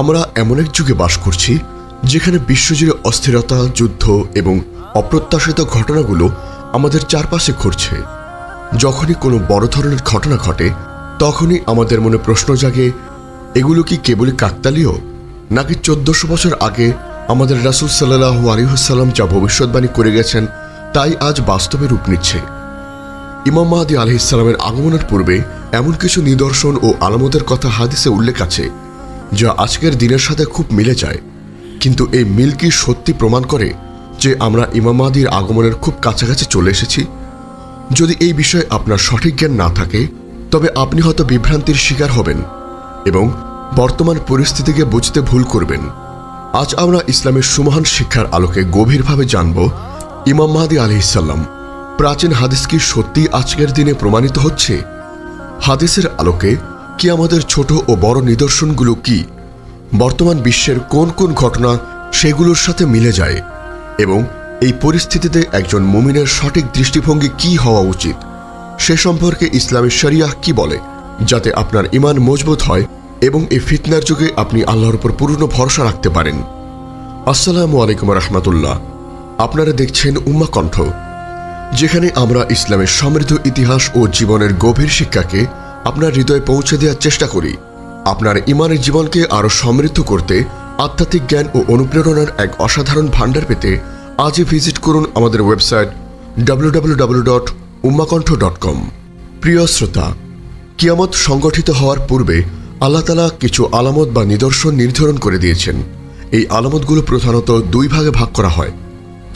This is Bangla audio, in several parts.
আমরা এমন এক যুগে বাস করছি যেখানে বিশ্বজুড়ে অস্থিরতা, যুদ্ধ এবং অপ্রত্যাশিত ঘটনাগুলো আমাদের চারপাশে ঘটছে। যখনই কোনো বড় ধরনের ঘটনা ঘটে, তখনই আমাদের মনে প্রশ্ন জাগে, এগুলো কি কেবলই কাকতালীয়? নাকি চোদ্দশো বছর আগে আমাদের রাসুল সাল্লাহু আলিহাসাল্লাম যা ভবিষ্যৎবাণী করে গেছেন, তাই আজ বাস্তবে রূপ নিচ্ছে? ইমাম মাহাদি আলহিসাল্লামের আগমনের পূর্বে এমন কিছু নিদর্শন ও আলামতের কথা হাদিসে উল্লেখ আছে। যা আজকের দিনের সাথে খুব মিলে যায়। কিন্তু এই মিল কি সত্যি প্রমাণ করে যে আমরা ইমাম মাহাদির আগমনের খুব কাছাকাছি চলে এসেছি? যদি এই বিষয়ে আপনার সঠিক জ্ঞান না থাকে, তবে আপনি হয়তো বিভ্রান্তির শিকার হবেন এবং বর্তমান পরিস্থিতিকে বুঝতে ভুল করবেন। আজ আমরা ইসলামের সুমহান শিক্ষার আলোকে গভীরভাবে জানব, ইমাম মাহাদি আলহিসাল্লাম প্রাচীন হাদিস কি সত্যি আজকের দিনে প্রমাণিত হচ্ছে? হাদিসের আলোকে কি আমাদের ছোট ও বড় নিদর্শনগুলো কি? বর্তমান বিশ্বের কোন কোন ঘটনা সেগুলোর সাথে মিলে যায়? এবং এই পরিস্থিতিতে একজন মুমিনের সঠিক দৃষ্টিভঙ্গি কি হওয়া উচিত? সে সম্পর্কে ইসলামের শরিয়াহ কি বলে, যাতে আপনার ইমান মজবুত হয় এবং এই ফিতনার যুগে আপনি আল্লাহর উপর পূর্ণ ভরসা রাখতে পারেন। আসসালামু আলাইকুম রহমতুল্লাহ। আপনারা দেখছেন উম্মা কণ্ঠ, যেখানে আমরা ইসলামের সমৃদ্ধ ইতিহাস ও জীবনের গভীর শিক্ষাকে আপনার হৃদয়ে পৌঁছে দেওয়ার চেষ্টা করি। আপনার ইমানের জীবনকে আরও সমৃদ্ধ করতে, আধ্যাত্মিক জ্ঞান ও অনুপ্রেরণার এক অসাধারণ ভাণ্ডার পেতে আজই ভিজিট করুন আমাদের website W W W dot উম্মাকণ্ঠ dot com প্রিয় শ্রোতা, কিয়ামত সংগঠিত হওয়ার পূর্বে আল্লাহ তালা কিছু আলামত বা নিদর্শন নির্ধারণ করে দিয়েছেন। এই আলামতগুলো প্রধানত দুই ভাগে ভাগ করা হয়।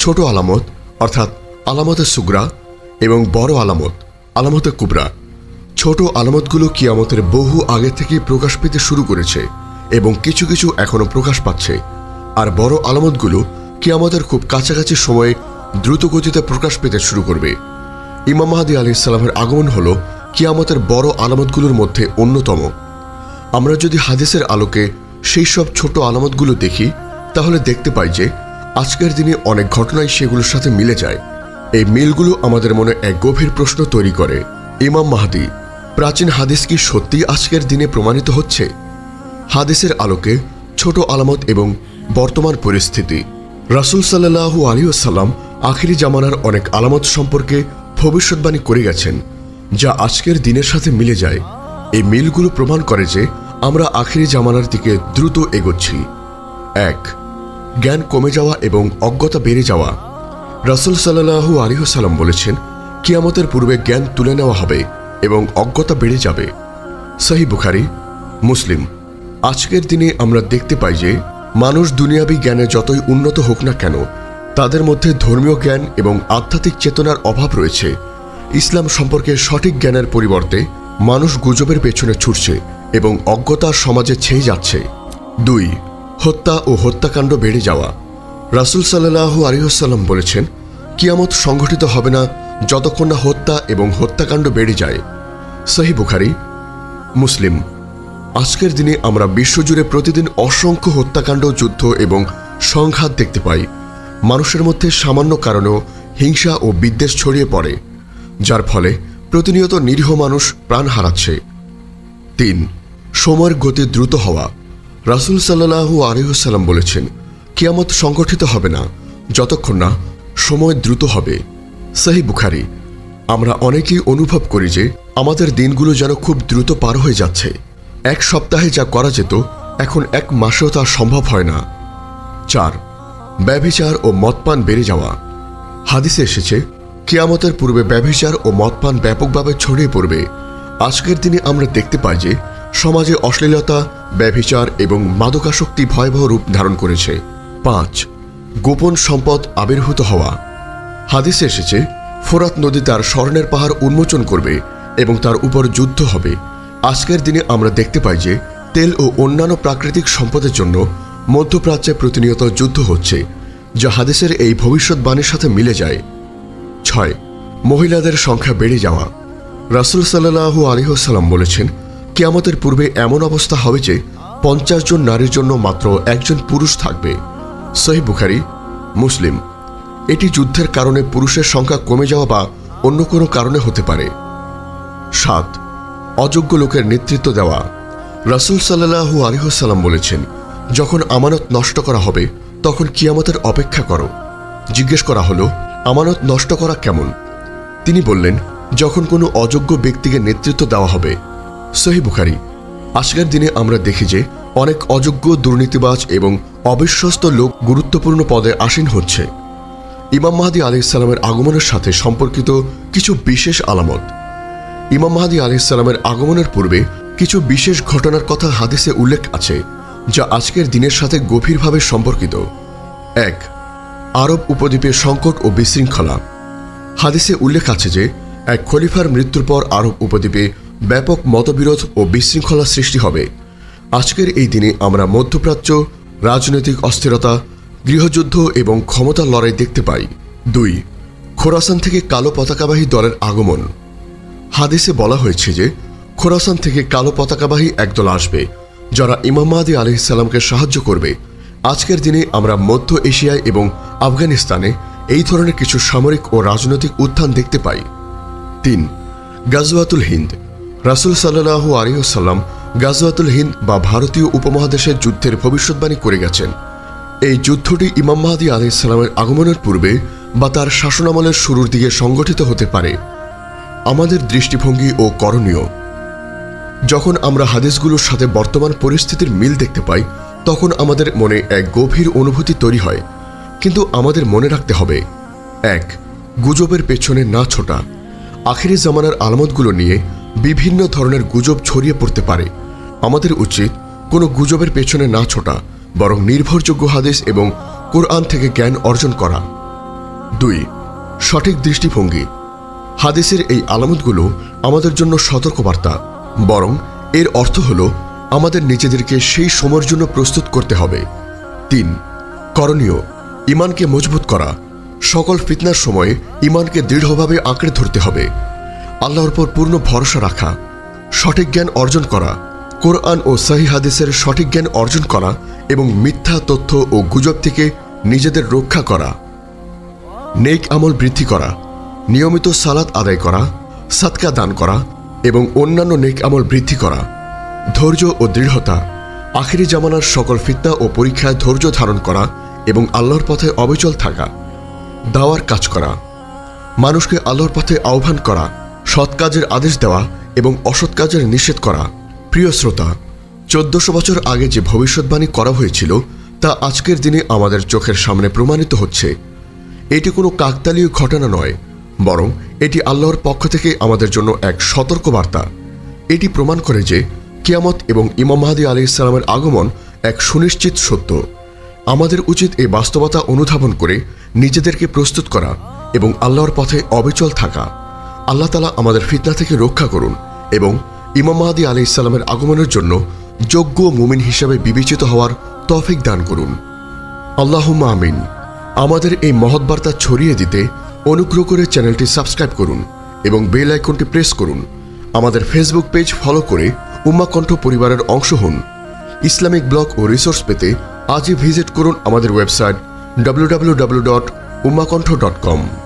ছোট আলামত, অর্থাৎ আলামতে সুগরা এবং বড় আলামত, আলামতে কুবরা। ছোট আলামতগুলো কিয়ামতের বহু আগে থেকেই প্রকাশ পেতে শুরু করেছে এবং কিছু কিছু এখনও প্রকাশ পাচ্ছে। আর বড় আলামতগুলো কিয়ামতের খুব কাছাকাছি সময়ে দ্রুত গতিতে প্রকাশ পেতে শুরু করবে। ইমাম মাহাদি আলি ইসলামের আগমন হল কিয়ামতের বড় আলামতগুলোর মধ্যে অন্যতম। আমরা যদি হাদিসের আলোকে সেই সব ছোট আলামতগুলো দেখি, তাহলে দেখতে পাই যে আজকের দিনে অনেক ঘটনাই সেগুলোর সাথে মিলে যায়। এই মিলগুলো আমাদের মনে এক গভীর প্রশ্ন তৈরি করে। ইমাম মাহাদি প্রাচীন হাদিস কি সত্যি আজকের দিনে প্রমাণিত হচ্ছে? হাদিসের আলোকে ছোট আলামত এবং বর্তমান পরিস্থিতি। রাসুল সাল্লাহু আলিউসাল্লাম আখিরি জামানার অনেক আলামত সম্পর্কে ভবিষ্যৎবাণী করে গেছেন, যা আজকের দিনের সাথে মিলে যায়। এই মিলগুলো প্রমাণ করে যে আমরা আখিরি জামানার দিকে দ্রুত এগোচ্ছি। এক, জ্ঞান কমে যাওয়া এবং অজ্ঞতা বেড়ে যাওয়া। রাসুল সাল্লাহু আলিহসাল্লাম বলেছেন, কিয়ামতের পূর্বে জ্ঞান তুলে নেওয়া হবে। এবং অজ্ঞতা বেড়ে যাবে। সাহি বুখারি, মুসলিম। আজকের দিনে আমরা দেখতে পাই যে, মানুষ দুনিয়াবী জ্ঞানে যতই উন্নত হোক না কেন, তাদের মধ্যে ধর্মীয় জ্ঞান এবং আধ্যাত্মিক চেতনার অভাব রয়েছে। ইসলাম সম্পর্কে সঠিক জ্ঞানের পরিবর্তে মানুষ গুজবের পেছনে ছুটছে এবং অজ্ঞতা সমাজে ছেয়ে যাচ্ছে। দুই, হত্যা ও হত্যাকাণ্ড বেড়ে যাওয়া। রাসুল সাল্লাহ আলিহাসাল্লাম বলেছেন, কিয়ামত সংঘটিত হবে না যতক্ষণ না হত্যা এবং হত্যাকাণ্ড বেড়ে যায়, সহি বুখারি, মুসলিম। আজকের দিনে আমরা বিশ্বজুড়ে প্রতিদিন অসংখ্য হত্যাকাণ্ড, যুদ্ধ এবং সংঘাত দেখতে পাই। মানুষের মধ্যে সামান্য কারণেও হিংসা ও বিদ্বেষ ছড়িয়ে পড়ে, যার ফলে প্রতিনিয়ত নিরীহ মানুষ প্রাণ হারাচ্ছে। তিন, সময়ের গতি দ্রুত হওয়া। রাসুল সাল্লাহু আলিহসাল্লাম বলেছেন, কিয়ামত সংগঠিত হবে না, যতক্ষণ না সময় দ্রুত হবে। সাহি বুখারি, আমরা অনেকেই অনুভব করি যে আমাদের দিনগুলো যেন খুব দ্রুত পার হয়ে যাচ্ছে। এক সপ্তাহে যা করা যেত, এখন এক মাসেও তা সম্ভব হয় না। চার, ব্যভিচার ও মদপান বেড়ে যাওয়া। হাদিসে এসেছে, কিয়ামতের পূর্বে ব্যভিচার ও মদপান ব্যাপকভাবে ছড়িয়ে পড়বে। আজকের দিনে আমরা দেখতে পাই যে সমাজে অশ্লীলতা, ব্যভিচার এবং মাদকাসক্তি ভয়াবহ রূপ ধারণ করেছে। পাঁচ, গোপন সম্পদ আবির্ভূত হওয়া। হাদিসে এসেছে, ফোরাত নদী তার স্বর্ণের পাহাড় উন্মোচন করবে এবং তার উপর যুদ্ধ হবে। আজকের দিনে আমরা দেখতে পাই যে তেল ও অন্যান্য প্রাকৃতিক সম্পদের জন্য মধ্যপ্রাচ্যে প্রতিনিয়ত যুদ্ধ হচ্ছে, যা হাদিসের এই ভবিষ্যৎবাণীর সাথে মিলে যায়। ছয়, মহিলাদের সংখ্যা বেড়ে যাওয়া। রাসুল সাল্লাহু আলিহাসাল্লাম বলেছেন, কেয়ামতের পূর্বে এমন অবস্থা হবে যে পঞ্চাশ জন নারীর জন্য মাত্র একজন পুরুষ থাকবে। সহি বুখারি, মুসলিম। এটি যুদ্ধের কারণে পুরুষের সংখ্যা কমে যাওয়া বা অন্য কোনো কারণে হতে পারে। সাত, অযোগ্য লোকের নেতৃত্ব দেওয়া। রাসুল সাল্লাহু আলিহাসাল্লাম বলেছেন, যখন আমানত নষ্ট করা হবে, তখন কিয়ামতের অপেক্ষা করো। জিজ্ঞেস করা হলো, আমানত নষ্ট করা কেমন? তিনি বললেন, যখন কোনো অযোগ্য ব্যক্তিকে নেতৃত্ব দেওয়া হবে। সহি বুখারি। আজকের দিনে আমরা দেখি যে, অনেক অযোগ্য, দুর্নীতিবাজ এবং অবিশ্বস্ত লোক গুরুত্বপূর্ণ পদে আসীন হচ্ছে। ইমাম মাহাদি আলাইসাল্লামের আগমনের সাথে সম্পর্কিত কিছু বিশেষ আলামত। ইমাম মাহাদি আলাইসাল্লামের আগমনের পূর্বে কিছু বিশেষ ঘটনার কথা হাদিসে উল্লেখ আছে, যা আজকের দিনের সাথে গভীরভাবে সম্পর্কিত। এক, আরব উপদ্বীপে সংকট ও বিশৃঙ্খলা। হাদিসে উল্লেখ আছে যে, এক খলিফার মৃত্যুর পর আরব উপদ্বীপে ব্যাপক মতবিরোধ ও বিশৃঙ্খলা সৃষ্টি হবে। আজকের এই দিনে আমরা মধ্যপ্রাচ্য, রাজনৈতিক অস্থিরতা গৃহযুদ্ধ এবং ক্ষমতার লড়াই দেখতে পাই। দুই, খোরাসান থেকে কালো পতাকাবাহী দলের আগমন। হাদিসে বলা হয়েছে যে, খোরাসান থেকে কালো পতাকাবাহী একদল আসবে, যারা ইমাম মাহাদি আলহিসাল্লামকে সাহায্য করবে। আজকের দিনে আমরা মধ্য এশিয়ায় এবং আফগানিস্তানে এই ধরনের কিছু সামরিক ও রাজনৈতিক উত্থান দেখতে পাই। তিন, গাজওয়াতুল হিন্দ। রাসুল সাল্লাহ আলিহসাল্লাম গাজওয়াতুল হিন্দ বা ভারতীয় উপমহাদেশের যুদ্ধের ভবিষ্যৎবাণী করে গেছেন। এই যুদ্ধটি ইমাম মাহাদি আলাইসাল্লামের আগমনের পূর্বে বা তার শাসনামলের শুরুর দিকে সংগঠিত হতে পারে। আমাদের দৃষ্টিভঙ্গি ও করণীয়। যখন আমরা হাদিসগুলোর সাথে বর্তমান পরিস্থিতির মিল দেখতে পাই, তখন আমাদের মনে এক গভীর অনুভূতি তৈরি হয়। কিন্তু আমাদের মনে রাখতে হবে, এক, গুজবের পেছনে না ছোটা। আখেরি জামানার আলামতগুলো নিয়ে বিভিন্ন ধরনের গুজব ছড়িয়ে পড়তে পারে। আমাদের উচিত কোনো গুজবের পেছনে না ছোটা। বরং নির্ভরযোগ্য হাদিস এবং কোরআন থেকে জ্ঞান অর্জন করা। দুই, সঠিক দৃষ্টিভঙ্গি। হাদিসের এই আলামতগুলো আমাদের জন্য সতর্কবার্তা, বরং এর অর্থ হল আমাদের নিজেদেরকে সেই সময়ের জন্য প্রস্তুত করতে হবে। তিন, করণীয় ইমানকে মজবুত করা। সকল ফিতনার সময়ে ইমানকে দৃঢ়ভাবে আঁকড়ে ধরতে হবে। আল্লাহর উপর পূর্ণ ভরসা রাখা। সঠিক জ্ঞান অর্জন করা। কোরআন ও সাহি হাদিসের সঠিক জ্ঞান অর্জন করা এবং মিথ্যা তথ্য ও গুজব থেকে নিজেদের রক্ষা করা। নেক আমল বৃদ্ধি করা, নিয়মিত সালাত আদায় করা সাতকা দান করা এবং অন্যান্য নেক আমল বৃদ্ধি করা। ধৈর্য ও দৃঢ়তা, আখিরি জামানার সকল ফিতনা ও পরীক্ষায় ধৈর্য ধারণ করা এবং আল্লাহর পথে অবিচল থাকা। দাওয়ার কাজ করা, মানুষকে আল্লাহর পথে আহ্বান করা, সৎ কাজের আদেশ দেওয়া এবং অসৎ কাজের নিষেধ করা। প্রিয় শ্রোতা, চোদ্দশো বছর আগে যে ভবিষ্যৎবাণী করা হয়েছিল, তা আজকের দিনে আমাদের চোখের সামনে প্রমাণিত হচ্ছে। এটি কোনো কাকতালীয় ঘটনা নয়, বরং এটি আল্লাহর পক্ষ থেকে আমাদের জন্য এক সতর্ক বার্তা এটি প্রমাণ করে যে কিয়ামত এবং ইমাম মাহাদি আলি ইসলামের আগমন এক সুনিশ্চিত সত্য। আমাদের উচিত এই বাস্তবতা অনুধাবন করে নিজেদেরকে প্রস্তুত করা এবং আল্লাহর পথে অবিচল থাকা। আল্লাহ তালা আমাদের ফিতনা থেকে রক্ষা করুন এবং ইমাম মাহাদি আলি ইসলামের আগমনের জন্য যোগ্য মুমিন হিসাবে বিবেচিত হওয়ার তফিক দান করুন। আল্লাহ আমিন। আমাদের এই মহৎ বার্তা ছড়িয়ে দিতে অনুগ্রহ করে চ্যানেলটি সাবস্ক্রাইব করুন এবং বেল আইকনটি প্রেস করুন। আমাদের ফেসবুক পেজ ফলো করে উম্মাকণ্ঠ পরিবারের অংশ হন। ইসলামিক ব্লগ ও রিসোর্স পেতে আজই ভিজিট করুন আমাদের ওয়েবসাইট www.ummakontho.com